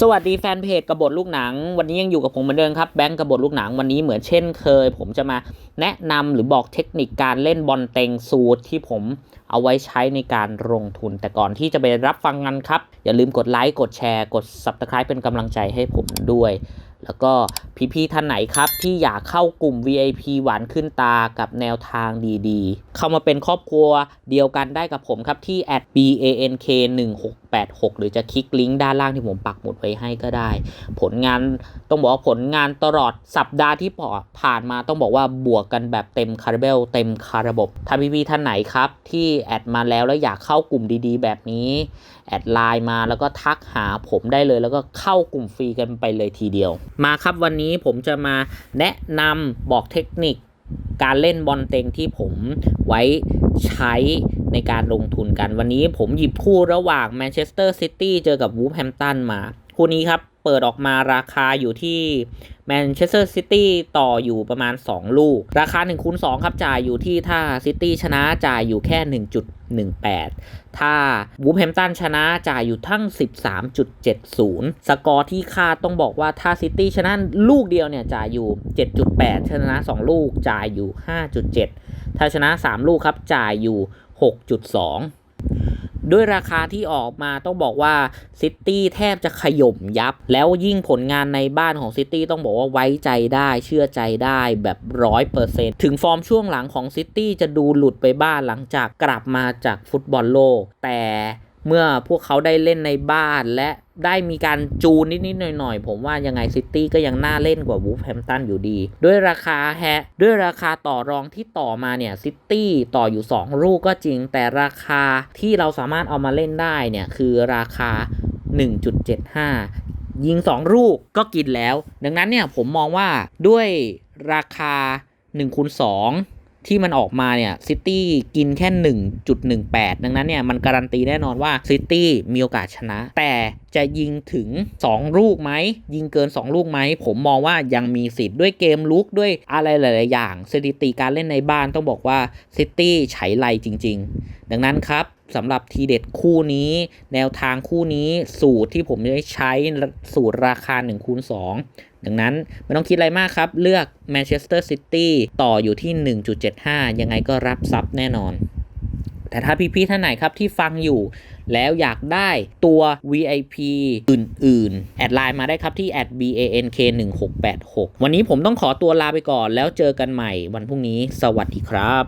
สวัสดีแฟนเพจกระบทลูกหนัง วันนี้ยังอยู่กับผมเหมือนเดิมครับแบงก์กระบทลูกหนังวันนี้เหมือนเช่นเคย ผมจะมาแนะนำหรือบอกเทคนิคการเล่นบอลเต็งสูตรที่ผมเอาไว้ใช้ในการลงทุน แต่ก่อนที่จะไปรับฟังกันครับ อย่าลืมกดไลค์กดแชร์กด Subscribe เป็นกำลังใจให้ผมด้วย แล้วก็พี่ๆท่านไหนครับที่อยากเข้ากลุ่ม VIP หวานขึ้นตากับแนวทางดีๆ เข้ามาเป็นครอบครัวเดียวกันได้กับผมครับที่ @bank 1 6 8 6 หรือจะคลิกลิงก์ด้านล่างที่ผมปักหมุดไว้ให้ก็ได้ ผลงานต้องบอกว่าผลงานตลอดสัปดาห์ที่ผ่านมาต้องบอกว่าบวกกันแบบเต็มคาราเบลเต็มคาราบบถ้าพี่ๆท่านไหนครับที่แอดมาแล้วแล้วอยากเข้ากลุ่มดีๆ แบบนี้ แอดไลน์มาแล้วก็ทักหาผมได้เลย แล้วก็เข้ากลุ่มฟรีกันไปเลยทีเดียว มาครับวันนี้ผมจะมาแนะนำบอกเทคนิคการเล่นบอลเต็งที่ผมไว้ใช้ในการลงทุนกัน วันนี้ผมหยิบคู่ระหว่างแมนเชสเตอร์ซิตี้เจอกับวูฟแฮมตันมา คู่นี้ครับ เปิดออกมาราคาอยู่ที่แมนเชสเตอร์ซิตี้ต่ออยู่ประมาณ 2 ลูก ราคา1คูณ2ครับจ่ายอยู่ที่ถ้าซิตี้ชนะจ่ายอยู่แค่ 1.18 ถ้าวูฟแฮมตันชนะจ่ายอยู่ทั้ง 13.70 สกอร์ที่คาดต้องบอกว่าถ้าซิตี้ชนะลูกเดียวเนี่ยจ่ายอยู่ 7.8 ชนะ 2 ลูกจ่ายอยู่ 5.7 ถ้าชนะ 3 ลูกครับจ่ายอยู่ 6.2 ด้วยราคาที่ออกมาต้องบอกว่าซิตี้แทบจะขย่มยับ แล้วยิ่งผลงานในบ้านของซิตี้ต้องบอกว่าไว้ใจได้เชื่อใจได้แบบร้อยเปอร์เซ็นถึงฟอร์มช่วงหลังของซิตี้จะดูหลุดไปบ้านหลังจากกลับมาจากฟุตบอลโลกแต่ เมื่อพวกเขาได้เล่นในบ้านและได้มีการจูนนิด ๆ หน่อย ๆ ผมว่ายังไงซิตี้ก็ยังน่าเล่นกว่าวูฟแฮมตันอยู่ดี ด้วยราคาแฮะ ด้วยราคาต่อรองที่ต่อมาเนี่ยซิตี้ต่ออยู่ 2 ลูกก็จริง แต่ราคาที่เราสามารถเอามาเล่นได้เนี่ยคือราคา 1.75 ยิง 2 ลูกก็กินแล้ว ดังนั้นเนี่ยผมมองว่าด้วยราคา1คูณ2 ที่มันออกมาเนี่ยซิตี้กินแค่ 1.18 ดังนั้นเนี่ยมันการันตีแน่นอนว่าซิตี้มีโอกาสชนะ แต่ จะยิงถึง 2 ลูกไหม ยิงเกิน 2 ลูกไหม ผมมองว่ายังมีสิทธิ์ด้วยเกมลุกด้วยอะไรหลาย ๆ อย่างสถิติการเล่นในบ้านต้องบอกว่าซิตี้ไฉไลจริง ๆ ดังนั้นครับสำหรับทีเด็ดคู่นี้ แนวทางคู่นี้สูตรที่ผมจะใช้สูตรราคา1คูณ2ดังนั้นไม่ต้องคิดอะไรมากครับ เลือกแมนเชสเตอร์ซิตี้ต่ออยู่ที่ 1.75 ยังไงก็รับซับแน่นอน แต่ถ้าพี่ๆท่านไหนครับที่ฟังอยู่ แล้วอยากได้ตัว VIP อื่นๆ แอดไลน์มาได้ครับที่ @bank 1 6 8 6วันนี้ผมต้องขอตัวลาไปก่อนแล้วเจอกันใหม่วันพรุ่งนี้ สวัสดีครับ